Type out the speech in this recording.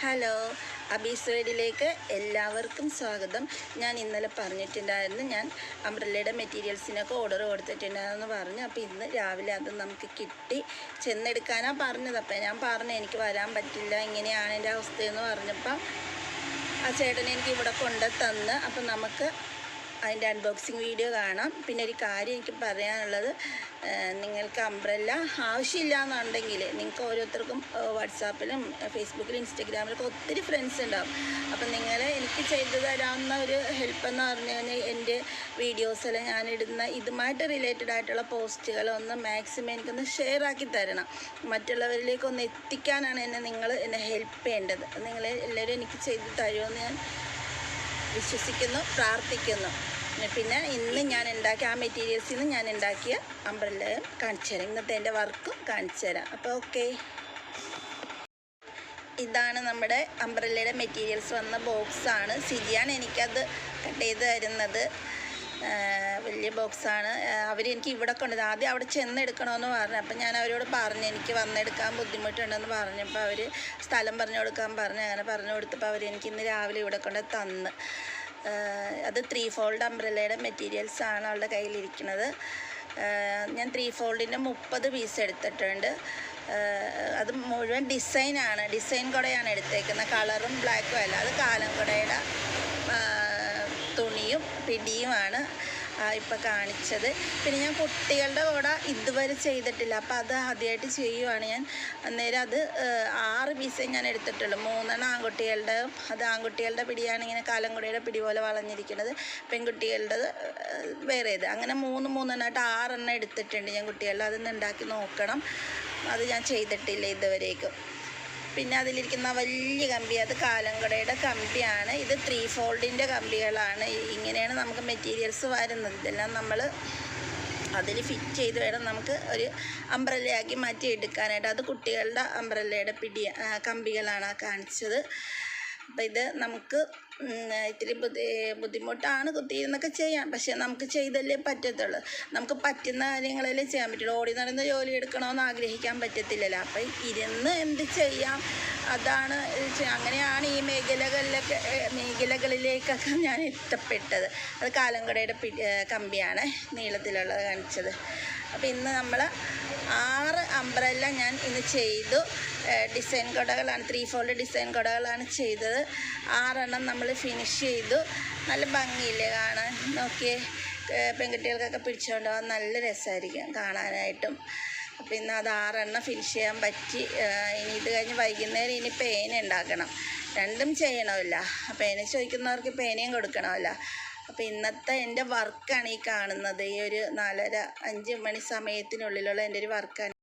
Hello അബീസ് വേഡിലേക്ക് എല്ലാവർക്കും സ്വാഗതം. ഞാൻ ഇന്നലെ പറഞ്ഞിട്ടുണ്ടായിരുന്നു ഞാൻ അംബ്രല്ലയുടെ മെറ്റീരിയൽസിനൊക്കെ ഓർഡർ കൊടുത്തിട്ടുണ്ടായിരുന്നു പറഞ്ഞു. അപ്പോൾ ഇന്ന് രാവിലെ അത് നമുക്ക് കിട്ടി ചെന്നെടുക്കാനാണ് പറഞ്ഞത്. അപ്പോൾ ഞാൻ പറഞ്ഞു എനിക്ക് വരാൻ പറ്റില്ല ഇങ്ങനെയാണ് എന്റെ അവസ്ഥയെന്ന് പറഞ്ഞപ്പം ആ ചേട്ടൻ എനിക്ക് ഇവിടെ കൊണ്ടു തന്ന് അപ്പം നമുക്ക് അതിന്റെ അൺബോക്സിങ് വീഡിയോ കാണാം. പിന്നെ ഒരു കാര്യം എനിക്ക് പറയാനുള്ളത് നിങ്ങൾക്ക് അംബ്രല്ല ആവശ്യമില്ല എന്നുണ്ടെങ്കിൽ നിങ്ങൾക്ക് ഓരോരുത്തർക്കും വാട്സാപ്പിലും ഫേസ്ബുക്കിലും ഇൻസ്റ്റഗ്രാമിലൊക്കെ ഒത്തിരി ഫ്രണ്ട്സ് ഉണ്ടാവും. അപ്പം നിങ്ങൾ എനിക്ക് ചെയ്തു തരാവുന്ന ഒരു ഹെൽപ്പ് എന്ന് പറഞ്ഞു കഴിഞ്ഞാൽ എന്റെ വീഡിയോസെല്ലാം ഞാനിടുന്ന ഇതുമായിട്ട് റിലേറ്റഡ് ആയിട്ടുള്ള പോസ്റ്റുകളൊന്ന് മാക്സിമം എനിക്കൊന്ന് ഷെയർ ആക്കി തരണം. മറ്റുള്ളവരിലേക്കൊന്ന് എത്തിക്കാനാണ് എന്നെ നിങ്ങൾ എന്നെ ഹെൽപ്പ് ചെയ്യേണ്ടത്. നിങ്ങൾ എല്ലാവരും എനിക്ക് ചെയ്തു തരുമെന്ന് ഞാൻ വിശ്വസിക്കുന്നു പ്രാർത്ഥിക്കുന്നു. പിന്നെ ഇന്ന് ഞാൻ ഉണ്ടാക്കിയ ആ മെറ്റീരിയൽസിൽ നിന്ന് ഞാൻ ഉണ്ടാക്കിയ അംബ്രല്ലയും കാണിച്ചു തരാം. ഇന്നത്തെ എന്റെ വർക്കും കാണിച്ചു തരാം. അപ്പോൾ ഓക്കെ ഇതാണ് നമ്മുടെ അംബ്രല്ലയുടെ മെറ്റീരിയൽസ് വന്ന ബോക്സാണ് സിജിയാണ് എനിക്കത് കട്ട് ചെയ്ത് തരുന്നത്. വലിയ ബോക്സാണ് അവർ എനിക്ക് ഇവിടെ കൊണ്ടുവന്നത് ആദ്യം അവിടെ ചെന്ന് എടുക്കണമെന്ന് പറഞ്ഞു. അപ്പം ഞാൻ അവരോട് പറഞ്ഞു എനിക്ക് വന്നെടുക്കാൻ ബുദ്ധിമുട്ടുണ്ടെന്ന് പറഞ്ഞപ്പോൾ അവർ സ്ഥലം പറഞ്ഞു കൊടുക്കാൻ പറഞ്ഞു. അങ്ങനെ പറഞ്ഞു കൊടുത്തപ്പോൾ അവരെനിക്ക് ഇന്ന് രാവിലെ ഇവിടെ കൊണ്ട് തന്ന്. അത് ത്രീ ഫോൾഡ് അംബ്രല്ലയുടെ മെറ്റീരിയൽസ് ആണ് അവളുടെ കയ്യിലിരിക്കുന്നത്. ഞാൻ ത്രീ ഫോൾഡിന്റെ മുപ്പത് പീസ് എടുത്തിട്ടുണ്ട്. അത് മുഴുവൻ ഡിസൈനാണ് ഡിസൈൻ കുടയാണ് എടുത്തേക്കുന്നത്. കളറും ബ്ലാക്കും അല്ല. അത് കാലം കുടയുടെ തുണിയും പിടിയുമാണ് ഇപ്പം കാണിച്ചത്. പിന്നെ ഞാൻ കുട്ടികളുടെ കൂടെ ഇതുവരെ ചെയ്തിട്ടില്ല. അപ്പം അത് ആദ്യമായിട്ട് ചെയ്യുവാണ് ഞാൻ. അന്നേരം അത് ആറ് പീസേ ഞാൻ എടുത്തിട്ടുള്ളൂ. മൂന്നെണ്ണം ആൺകുട്ടികളുടെ അത് ആൺകുട്ടികളുടെ പിടിയാണ് ഇങ്ങനെ കാലംകുടിയുടെ പിടി പോലെ വളഞ്ഞിരിക്കുന്നത് പെൺകുട്ടികളുടെ വേറെ വേറേത്. അങ്ങനെ മൂന്ന് മൂന്നെണ്ണമായിട്ട് ആറെണ്ണം എടുത്തിട്ടുണ്ട് ഞാൻ കുട്ടികളുടെ. അതൊന്ന് ഉണ്ടാക്കി നോക്കണം. അത് ഞാൻ ചെയ്തിട്ടില്ല ഇതുവരേക്കും. പിന്നെ അതിലിരിക്കുന്ന വലിയ കമ്പി അത് കാലങ്കടയുടെ കമ്പിയാണ്. ഇത് ത്രീ ഫോൾഡിന്റെ കമ്പികളാണ് ഇങ്ങനെയാണ് നമുക്ക് മെറ്റീരിയൽസ് വരുന്നത്. ഇതെല്ലാം നമ്മൾ അതിൽ ഫിറ്റ് ചെയ്ത് വേണം നമുക്ക് ഒരു അംബ്രല്ലയാക്കി മാറ്റി എടുക്കാനായിട്ട്. അത് കുട്ടികളുടെ അംബ്രല്ലയുടെ പിടി കമ്പികളാണ് കാണിച്ചത്. അപ്പം ഇത് നമുക്ക് ഇത്തിരി ബുദ്ധി ബുദ്ധിമുട്ടാണ് കുത്തിയിരുന്നൊക്കെ ചെയ്യാം പക്ഷെ നമുക്ക് ചെയ്തല്ലേ പറ്റത്തുള്ളൂ. നമുക്ക് പറ്റുന്ന കാര്യങ്ങളല്ലേ ചെയ്യാൻ പറ്റുള്ളൂ. ഓടി നടന്ന് ജോലി എടുക്കണമെന്ന് ആഗ്രഹിക്കാൻ പറ്റത്തില്ലല്ലോ. അപ്പം ഇരുന്ന് എന്ത് ചെയ്യാം? അതാണ് അങ്ങനെയാണ് ഈ മേഖലകളിലൊക്കെ മേഖലകളിലേക്കൊക്കെ ഞാൻ എത്തപ്പെട്ടത് അത് കാലങ്കടയുടെ പി കമ്പിയാണ് നീളത്തിലുള്ളത് കാണിച്ചത്. അപ്പോൾ ഇന്ന് നമ്മൾ ആറ് അംബ്രല്ല ഞാൻ ഇന്ന് ചെയ്തു. ഡിസൈൻ കുടകളാണ് ത്രീ ഫോൾഡ് ഡിസൈൻ കുടകളാണ് ചെയ്തത്. ആറെണ്ണം നമ്മൾ ഫിനിഷ് ചെയ്തു. നല്ല ഭംഗിയില്ലേ കാണാൻ? നോക്കിയേ. പെൺകുട്ടികൾക്കൊക്കെ പിടിച്ചുകൊണ്ട് പോകാൻ നല്ല രസമായിരിക്കും കാണാനായിട്ടും. അപ്പം ഇന്ന് അത് ആറെണ്ണം ഫിനിഷ് ചെയ്യാൻ പറ്റി. ഇനി ഇത് കഴിഞ്ഞ് വൈകുന്നേരം ഇനി പേന ഉണ്ടാക്കണം. രണ്ടും ചെയ്യണമല്ല. പേന ചോദിക്കുന്നവർക്ക് പേനയും കൊടുക്കണമല്ല. അപ്പോൾ ഇന്നത്തെ എന്റെ വർക്കാണ് ഈ കാണുന്നത്. ഈ ഒരു നാലര അഞ്ച് മണി സമയത്തിനുള്ളിലുള്ള എന്റെ ഒരു വർക്കാണ്